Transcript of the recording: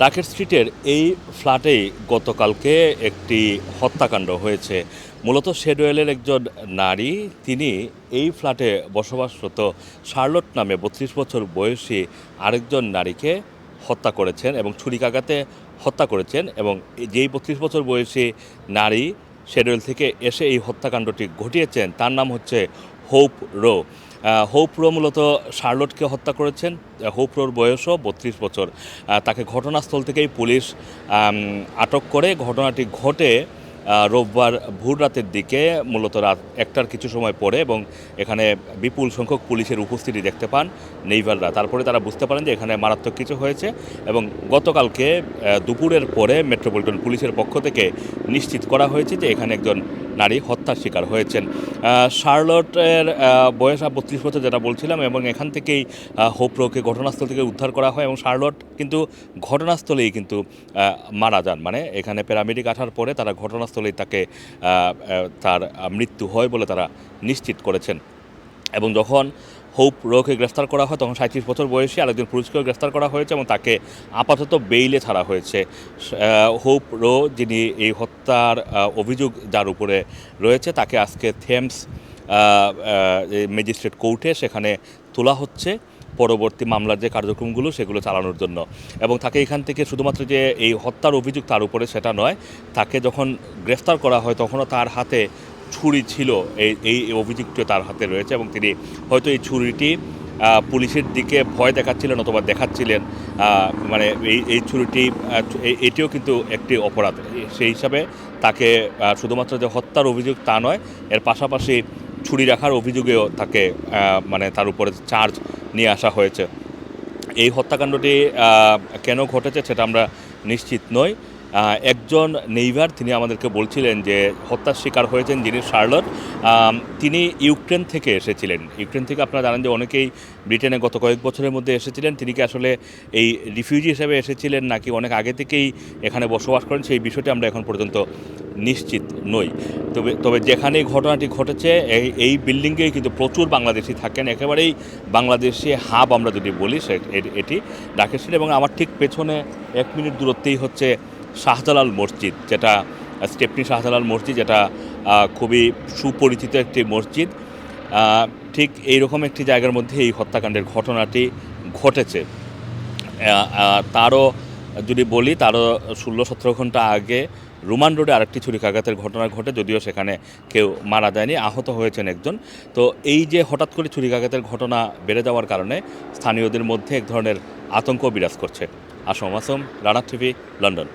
ডাকের স্ট্রিটের এই ফ্ল্যাটেই গতকালকে একটি হত্যাকাণ্ড হয়েছে। মূলত শেডওয়েলের একজন নারী, তিনি এই ফ্ল্যাটে বসবাসরত শার্লট নামে বত্রিশ বছর বয়সী আরেকজন নারীকে হত্যা করেছেন এবং ছুরিকাঘাতে হত্যা করেছেন এবং যেই বত্রিশ বছর বয়সী নারী শেডওয়েল থেকে এসে এই হত্যাকাণ্ডটি ঘটিয়েছেন, তার নাম হচ্ছে হোপ রো। আহ, হোপ রো মূলত শার্লটকে হত্যা করেছেন। হোপ্রোর বয়সও বত্রিশ বছর। তাকে ঘটনাস্থল থেকেই পুলিশ আটক করে। ঘটনাটি ঘটে রোববার ভোর রাতের দিকে মূলত রাত একটার কিছু সময় পরে এবং এখানে বিপুল সংখ্যক পুলিশের উপস্থিতি দেখতে পান নেইভাররা। তারপরে তারা বুঝতে পারেন যে এখানে মারাত্মক কিছু হয়েছে এবং গতকালকে দুপুরের পরে মেট্রোপলিটন পুলিশের পক্ষ থেকে নিশ্চিত করা হয়েছে যে এখানে একজন নারী হত্যার শিকার হয়েছেন। শার্লটের বয়স বত্রিশ বছর যেটা বলছিলাম এবং এখান থেকেই হোপ্রোকে ঘটনাস্থল থেকে উদ্ধার করা হয় এবং শার্লট কিন্তু ঘটনাস্থলেই কিন্তু মারা যান। মানে এখানে প্যারামেডিক আসার পরে তারা ঘটনাস্থলেই তাকে তার মৃত্যু হয় বলে তারা নিশ্চিত করেছেন। এবং যখন হোপ রোকে গ্রেফতার করা হয়, তখন সাঁত্রিশ বছর বয়সী আরেকজন পুরুষকেও গ্রেফতার করা হয়েছে এবং তাকে আপাতত বেইলে ছাড়া হয়েছে। হোপ রো, যিনি এই হত্যার অভিযোগ যার উপরে রয়েছে, তাকে আজকে থেমস ম্যাজিস্ট্রেট কোর্টে সেখানে তোলা হচ্ছে। পরবর্তী মামলার যে কার্যক্রমগুলো সেগুলো চালানোর জন্য। এবং তাকে এখান থেকে শুধুমাত্র যে এই হত্যার অভিযোগ তার উপরে সেটা নয়, তাকে যখন গ্রেফতার করা হয় তখনও তার হাতে ছুরি ছিল, এই এই অভিযোগটিও তার হাতে রয়েছে এবং তিনি হয়তো এই ছুরিটি পুলিশের দিকে ভয় দেখাচ্ছিলেন অথবা দেখাচ্ছিলেন মানে এই এই ছুরিটি এটিও কিন্তু একটি অপরাধ। সেই হিসাবে তাকে শুধুমাত্র যে হত্যার অভিযোগ তা নয়, এর পাশাপাশি ছুরি রাখার অভিযোগেও তাকে মানে তার উপরে চার্জ নিয়ে আসা হয়েছে। এই হত্যাকাণ্ডটি কেন ঘটেছে সেটা আমরা নিশ্চিত নই। একজন নেইভার তিনি আমাদেরকে বলছিলেন যে হত্যার শিকার হয়েছেন যিনি শার্লট তিনি ইউক্রেন থেকে এসেছিলেন। ইউক্রেন থেকে আপনারা জানেন যে অনেকেই ব্রিটেনে গত কয়েক বছরের মধ্যে এসেছিলেন। তিনি কি আসলে এই রিফিউজি হিসেবে এসেছিলেন নাকি অনেক আগে থেকেই এখানে বসবাস করেন, সেই বিষয়টি আমরা এখন পর্যন্ত নিশ্চিত নই। তবে তবে যেখানে ঘটনাটি ঘটেছে, এই এই বিল্ডিংয়েই কিন্তু প্রচুর বাংলাদেশি থাকেন। একেবারেই বাংলাদেশি হাব আমরা যদি বলি, সে এটি ডাকেছিল এবং আমার ঠিক পেছনে এক মিনিট দূরত্বেই হচ্ছে শাহজালাল মসজিদ, যেটা স্টেপনি শাহজালাল মসজিদ, যেটা খুবই সুপরিচিত একটি মসজিদ। ঠিক এইরকম একটি জায়গার মধ্যে এই হত্যাকাণ্ডের ঘটনাটি ঘটেছে। তারও যদি বলি, তারও ষোলো সতেরো ঘণ্টা আগে রোমান রোডে আরেকটি ছুরিকাঘাতের ঘটনা ঘটে, যদিও সেখানে কেউ মারা যায়নি, আহত হয়েছেন একজন। তো এই যে হঠাৎ করে ছুরিকাঘাতের ঘটনা বেড়ে যাওয়ার কারণে স্থানীয়দের মধ্যে এক ধরনের আতঙ্ক বিরাজ করছে। Assam Assam, Rana TV, London.